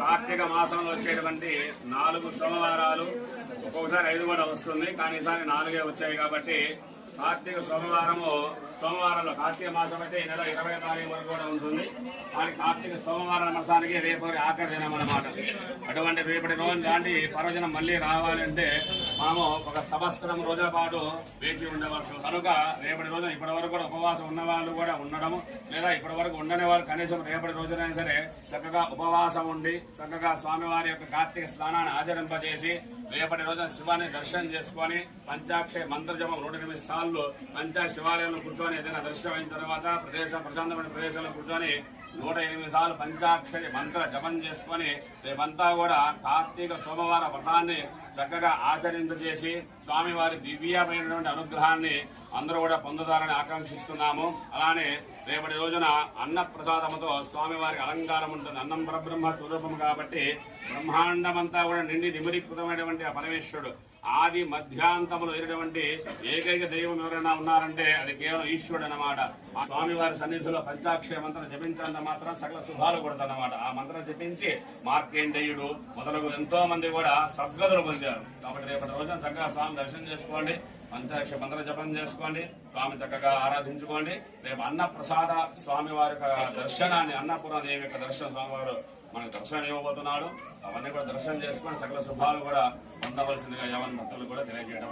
కార్తీక మాసంలో వచ్చేటువంటి నాలుగు సోమవారాలు. ఒక్కొక్కసారి ఐదు కూడా వస్తుంది. కానీ ఈసారి నాలుగే వచ్చాయి కాబట్టి కార్తీక సోమవారము సోమవారంలో కార్తీక మాసం అయితే ఈ నెల ఇరవై తారీఖు వరకు కూడా ఉంటుంది. కానీ కార్తీక సోమవారం మాసానికి రేపు ఆఖరి దినం అన్నమాట. అటువంటి రేపటి రోజు లాంటి పర్వదినం మళ్ళీ రావాలంటే మనము ఒక సంవత్సరం రోజుల పాటు వేచి ఉండవలసి కనుక రేపటి రోజున ఇప్పటి వరకు కూడా ఉపవాసం ఉన్న వాళ్ళు కూడా ఉండడం లేదా ఇప్పటి వరకు ఉండని వాళ్ళు కనీసం రేపటి రోజునైనా సరే చక్కగా ఉపవాసం ఉండి చక్కగా స్వామివారి యొక్క కార్తీక స్నానాన్ని ఆచరింపజేసి రేపటి రోజున శివాన్ని దర్శనం చేసుకొని పంచాక్షయ మంత్రజపం నూట ఎనిమిది హాల్లో మంచిగా శివాలయంలో కూర్చొని ఏదైనా దర్శనం అయిన తర్వాత ప్రదేశం ప్రశాంతమైన ప్రదేశంలో కూర్చొని నూట ఎనిమిది సార్లు పంచాక్షరి మంత్ర జపం చేసుకొని రేపంతా కూడా కార్తీక సోమవార వ్రతాన్ని చక్కగా ఆచరింపజేసి స్వామివారి దివ్యమైనటువంటి అనుగ్రహాన్ని అందరూ కూడా పొందుతారని ఆకాంక్షిస్తున్నాము. అలానే రేపటి రోజున అన్న ప్రసాదముతో స్వామివారికి అలంకారం ఉంటుంది. అన్నం పరబ్రహ్మ స్వరూపం కాబట్టి బ్రహ్మాండమంతా కూడా నిండి నిమిరీకృతమైనటువంటి ఆ పరమేశ్వరుడు. ఆది మధ్యాంతములు అయినటువంటి ఏకైక దైవం ఎవరైనా ఉన్నారంటే అది కేవలం ఈశ్వరుడు అన్నమాట. ఆ స్వామివారి సన్నిధిలో పంచాక్షరి మంత్రం జపించినంత మాత్రం సకల శుభాలు కొడతానమాట ఆ మంత్రం చెప్పించి మార్కేండేయుడు మొదలగు ఎంతో మంది కూడా సద్గతులు పొందారు. కాబట్టి రేపటి రోజున చక్కగా స్వామి దర్శనం చేసుకోండి. పంచాక్ష మంత్ర జపం చేసుకోండి. స్వామి చక్కగా ఆరాధించుకోండి. రేపు అన్న ప్రసాద స్వామి వారి యొక్క దర్శనాన్ని అన్నపూర్ణ దేవి యొక్క దర్శనం స్వామివారు మనకు దర్శనం ఇవ్వబోతున్నాడు. అవన్నీ కూడా దర్శనం చేసుకొని సకల శుభాలు కూడా పొందవలసిందిగా యవన్ భక్తులు కూడా తెలియజేయడం